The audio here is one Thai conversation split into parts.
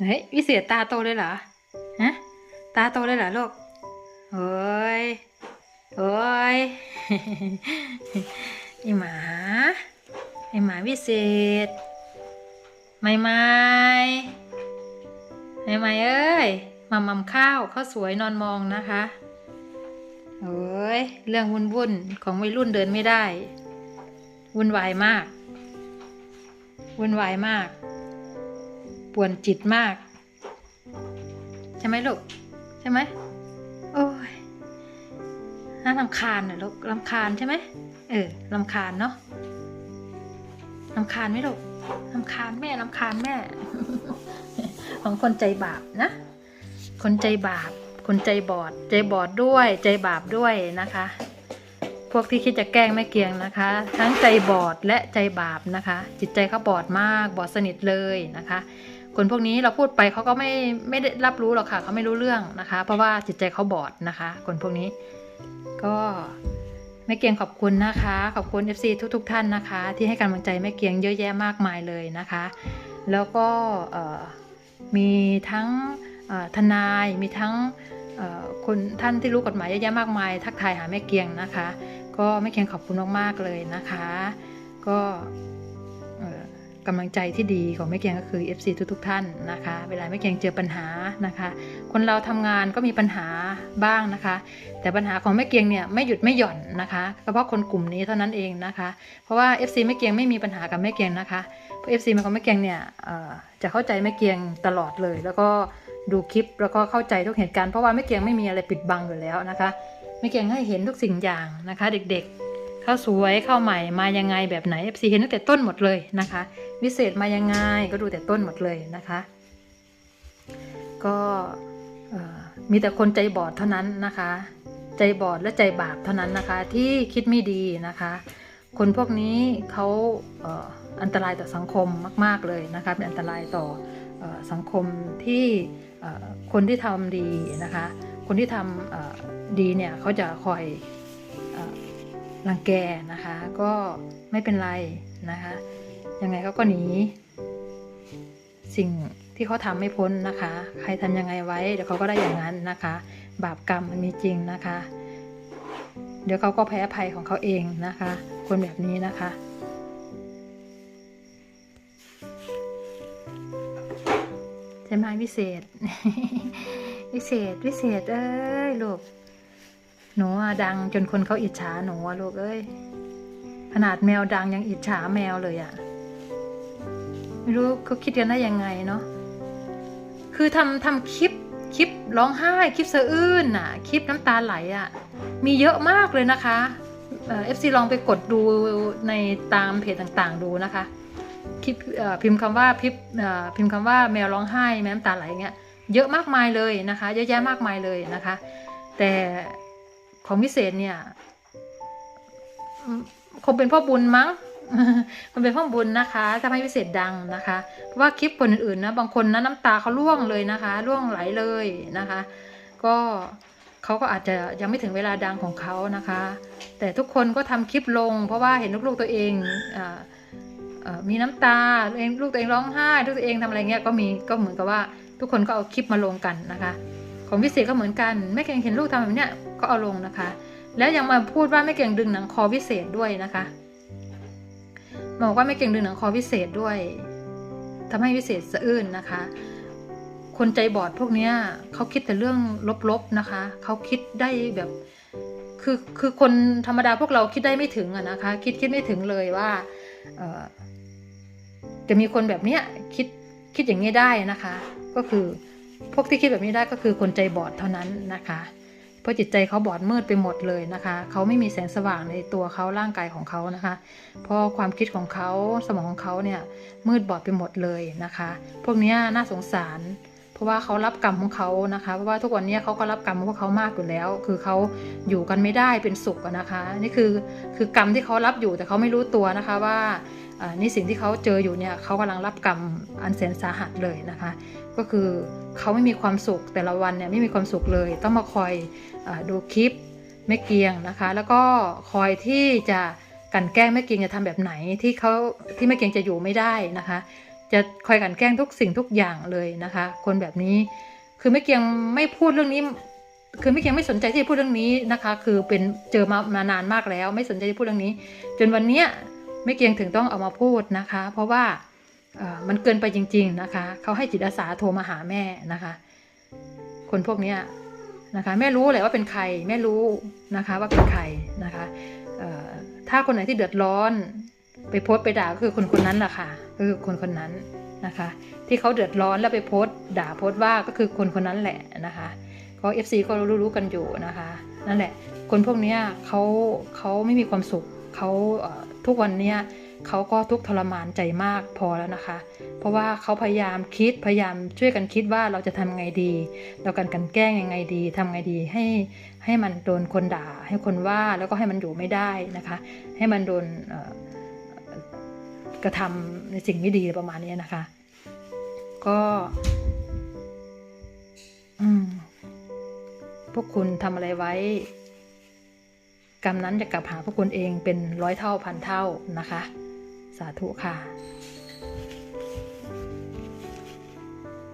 เฮ้ยวิเศษตาโตเลยเหรอฮะตาโตเลยเหรอลูกโอ้ยโอ้ยไอหมาไอหมาวิเศษ ไม่ไม่ไม่ไม่เอ้ยมามัมข้าวข้าวสวยนอนมองนะคะโอ้ยเรื่องวุ่นวุ่นของวัยรุ่นเดินไม่ได้ วุ่นวายมาก วุ่นวายมาก ป่วนจิตมาก ใช่ไหมลูก ใช่ไหมโอ้ยน่าลำคาญน่ะลูกลำคาญใช่ไหมเออลำคาญเนาะลำคาญไหมลูกลำคาญแม่ลำคาญแม่ ของคนใจบาปนะ คนใจบาป คนใจบอด ใจบอดด้วย ใจบาปด้วยนะคะ พวกที่คิดจะแกล้งแม่เกียงนะคะ ทั้งใจบอดและใจบาปนะคะ จิตใจเขาบอดมาก บอดสนิทเลยนะคะ คนพวกนี้เราพูดไปเขาก็ไม่ไม่ได้รับรู้หรอกค่ะเขาไม่รู้เรื่องนะคะ เพราะว่าจิตใจเขาบอดนะคะ คนพวกนี้ ก็แม่เกียงขอบคุณนะคะ ขอบคุณ FC ทุกๆทท่านนะคะ ที่ให้กำลังใจแม่เกียงเยอะแยะมากมายเลยนะคะ แล้วก็มีทั้งทนายมีทั้งคนท่านที่รู้กฎหมายเยอะแยะมากมาย ทักทายหาแม่เกียงนะคะ ก็แม่เกียงขอบคุณมากๆเลยนะคะ ก็ กำลังใจที่ดีของแม่เกียงก็คือ FC ทุกๆท่านนะคะ เวลาแม่เกียงเจอปัญหานะคะ คนเราทำงานก็มีปัญหาบ้างนะคะ แต่ปัญหาของแม่เกียงเนี่ยไม่หยุดไม่หย่อนนะคะเฉพาะคนกลุ่มนี้เท่านั้นเองนะคะ เพราะว่า FC แม่เกียงไม่มีปัญหากับแม่เกียงนะคะเพราะ FC ของแม่เกียงเนี่ยจะเข้าใจแม่เกียงตลอดเลย แล้วก็ดูคลิปแล้วก็เข้าใจทุกเหตุการณ์เพราะว่าแม่เกียงไม่มีอะไรปิดบังอยู่แล้วนะคะแม่เกียงให้เห็นทุกสิ่งอย่างนะคะ เด็กๆ ข้าสวยเข้าใหม่มายังไงแบบไหน FC เห็นตั้งแต่ต้นหมดเลยนะคะ วิเศษมายังไงก็ดูแต่ต้นหมดเลยนะคะ ก็มีแต่คนใจบอดเท่านั้นนะคะ ใจบอดและใจบาปเท่านั้นนะคะ ที่คิดไม่ดีนะคะ คนพวกนี้เขาเอ,อ,อันตรายต่อสังคมมาก ๆเลยนะคะเป็นอันตรายต่อออสังคมที่คนที่ทำดีนะคะ คนที่ทำดีเนี่ยเขาจะคอย รังแกนะคะ ก็ไม่เป็นไรนะคะ ยังไงเขาก็หนีสิ่งที่เขาทำไม่พ้นนะคะ ใครทำยังไงไว้เดี๋ยวเขาก็ได้อย่างนั้นนะคะ บาปกรรมมันมีจริงนะคะ เดี๋ยวเขาก็แพ้ภัยของเขาเองนะคะ คนแบบนี้นะคะใช่ไหมวิเศษวิเศษวิเศษเอ้ยลูก หนูดังจนคนเขาอิจฉาหนูลูกเอ้ยขนาดแมวดังยังอิจฉาแมวเลยอะไม่รู้เขาคิดกันได้ยังไงเนาะคือทำทำคลิปคลิปร้องไห้คลิปสะอื้นน่ะคลิปน้ำตาไหลอะ่ะมีเยอะมากเลยนะคะเอฟซีลองไปกดดูในตามเพจต่างๆดูนะคะคลิปพิมพ์คำว่าพิมพ์พิมพ์คำว่าแมวร้องไห้แมวน้ำตาไหลเงี้ยเยอะมากมายเลยนะคะ เยอะแยะมากมายเลยนะคะ แต่ ของพิเศษเนี่ยคงเป็นพ่อบุญมั้งมันเป็นพ่อบุญนะคะทำให้พิเศษดังนะคะ เพราะว่าคลิปคนอื่นๆนะบางคนนะน้ำตาเขาร่วงเลยนะคะ ร่วงไหลเลยนะคะ ก็เขาก็อาจจะยังไม่ถึงเวลาดังของเขานะคะ แต่ทุกคนก็ทำคลิปลง เพราะว่าเห็นลูกๆตัวเองออมีน้ำตาตัวเองลูกตัวเองร้องไห้ลูกตัวเองทำอะไรเงี้ยก็มีก็เหมือนกับว่าทุกคนก็เอาคลิปมาลงกันนะคะ ของพิเศษก็เหมือนกันแม่เก่งเห็นลูกทำแบบเนี้ยก็เอาลงนะคะ แล้วยังมาพูดว่าแม่เก่งดึงหนังคอพิเศษด้วยนะคะบอกว่าไม่เก่งดึงหนังคอพิเศษด้วยทำให้พิเศษสะอื้นนะคะ คนใจบอดพวกเนี้ยเขาคิดแต่เรื่องลบๆนะคะเขาคิดได้แบบคือคือคนธรรมดาพวกเราคิดได้ไม่ถึงอะนะคะ คิดคิดไม่ถึงเลยว่าเออจะมีคนแบบเนี้ยคิดคิดอย่างนี้ได้นะคะ ก็คือ พวกที่คิดแบบนี้ได้ก็คือคนใจบอดเท่านั้นนะคะ เพราะจิตใจเขาบอดมืดไปหมดเลยนะคะ เขาไม่มีแสงสว่างในตัวเขาร่างกายของเขานะคะเพราะความคิดของเขาสมองของเขาเนี่ยมืดบอดไปหมดเลยนะคะ พวกนี้น่าสงสาร เพราะว่าเขารับกรรมของเขานะคะ เพราะว่าทุกวันนี้เขาก็รับกรรมของพวกเขามากอยู่แล้ว คือเขาอยู่กันไม่ได้เป็นสุขนะคะ นี่คือคือกรรมที่เขารับอยู่แต่เขาไม่รู้ตัวนะคะว่า นี่สิ่งที่เขาเจออยู่เนี่ยเขากำลังรับกรรมอันแสนสาหัสเลยนะคะ ก็คือเขาไม่มีความสุขแต่ละวันเนี่ยไม่มีความสุขเลย ต้องมาคอยอดูคลิปแม่เกียงนะคะ แล้วก็คอยที่จะกันแกล้งแม่เกียงจะทำแบบไหนที่เขาที่แม่เกียงจะอยู่ไม่ได้นะคะ จะคอยกันแกล้งทุกสิ่งทุกอย่างเลยนะคะ คนแบบนี้คือไม่เกียงไม่พูดเรื่องนี้คือไม่เกียงไม่สนใจที่จะพูดเรื่องนี้นะคะ คือเป็นเจอมามานานมากแล้ว ไม่สนใจที่พูดเรื่องนี้ จนวันเนี้ย ไม่เกียงถึงต้องเอามาพูดนะคะ เพราะว่ามันเกินไปจริง ๆนะคะ เขาให้จิตอาสาโทรมาหาแม่นะคะ คนพวกนี้นะคะ แม่รู้เลยว่าเป็นใครแม่รู้นะคะว่าเป็นใครนะคะถ้าคนไหนที่เดือดร้อน ไปโพสไปด่าก็คือคนคนนั้นแหละค่ะก็คือคนคนนั้นนะคะ ที่เขาเดือดร้อนแล้วไปโพสด่าโพสว่าก็คือคนคนนั้นแหละนะคะก็เอฟซีก็รู้รู้ๆกันอยู่นะคะ นั่นแหละ คนพวกนี้เขาเขาไม่มีความสุขเขา ทุกวันเนี้ยเขาก็ทุกทรมานใจมากพอแล้วนะคะ เพราะว่าเขาพยายามคิดพยายามช่วยกันคิดว่าเราจะทำไงดี เรากันกันแกล้งยังไงดีทำไงดีให้ให้มันโดนคนด่า ให้คนว่าแล้วก็ให้มันอยู่ไม่ได้นะคะ ให้มันโดนกระทำในสิ่งไม่ดีประมาณนี้นะคะ ก็อืมพวกคุณทำอะไรไว้ กรรมนั้นจะกลับหาพวกคุณเองเป็นร้อยเท่าพันเท่านะคะ สาธุค่ะ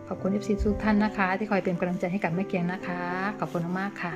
ขอบคุณ FC ทุกท่านนะคะ ที่คอยเป็นกำลังใจให้กับแม่เกียงนะคะ ขอบคุณมากๆค่ะ